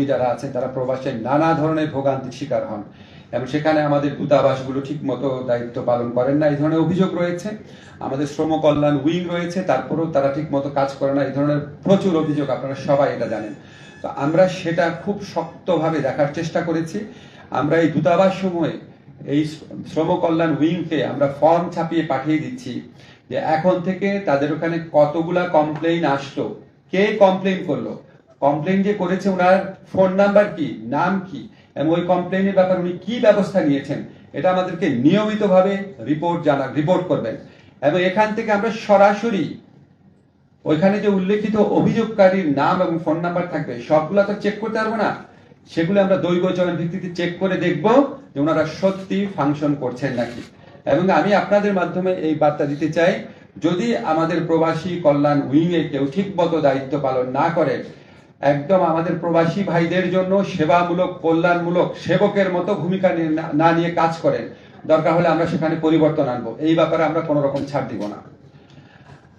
কর্মী যারা আছেন, তারা প্রবাসে নানা ধরনের ভোগান্তির শিকার হন। এবং সেখানে আমাদের দূতাবাসগুলো ঠিক মতো দায়িত্ব পালন করেন না, এই ধরনের অভিযোগ রয়েছে। আমাদের শ্রম কল্যাণ উইং রয়েছে, তারপরেও তারা ঠিক মতো কাজ করে না, এই ধরনের প্রচুর অভিযোগ আপনারা সবাই এটা জানেন। তো আমরা সেটা খুব শক্তভাবে দেখার চেষ্টা করেছি। আমরা এই দূতাবাস সমূহে এই শ্রম কল্যাণ উইংকে আমরা ফর্ম ছাপিয়ে পাঠিয়ে দিচ্ছি যে এখন থেকে তাদের ওখানে কতগুলা কমপ্লেইন আসলো, কে কমপ্লেইন করল কমপ্লেইন যে করেছে ওনার ফোন নাম্বার কি, নাম কি, এবং ওই কমপ্লেনের ব্যাপারে উনি কি ব্যবস্থা নিয়েছেন, এটা আমাদেরকে নিয়মিতভাবে রিপোর্ট জানা রিপোর্ট করবেন। এবং এখান থেকে আমরা সরাসরি ওইখানে যে উল্লেখিত অভিযোগকারীর নাম এবং ফোন নাম্বার থাকবে, সবগুলো তো চেক করতে পারব না। সেগুলো আমরা দৈব ভিত্তিতে চেক করে দেখব যে ওনারা সত্যি ফাংশন করছেন নাকি। এবং আমি আপনাদের মাধ্যমে এই বার্তা দিতে চাই, যদি আমাদের প্রবাসী কল্যাণ উইংয়ে কেউ ঠিক মতো দায়িত্ব পালন না করে একদম আমাদের প্রবাসী ভাইদের জন্য সেবামূলক, কল্যাণমূলক সেবকের মতো ভূমিকা না নিয়ে কাজ করেন। দরকার হলে আমরা সেখানে পরিবর্তন আনব। এই ব্যাপারে আমরা কোনো রকম ছাড় দিব না।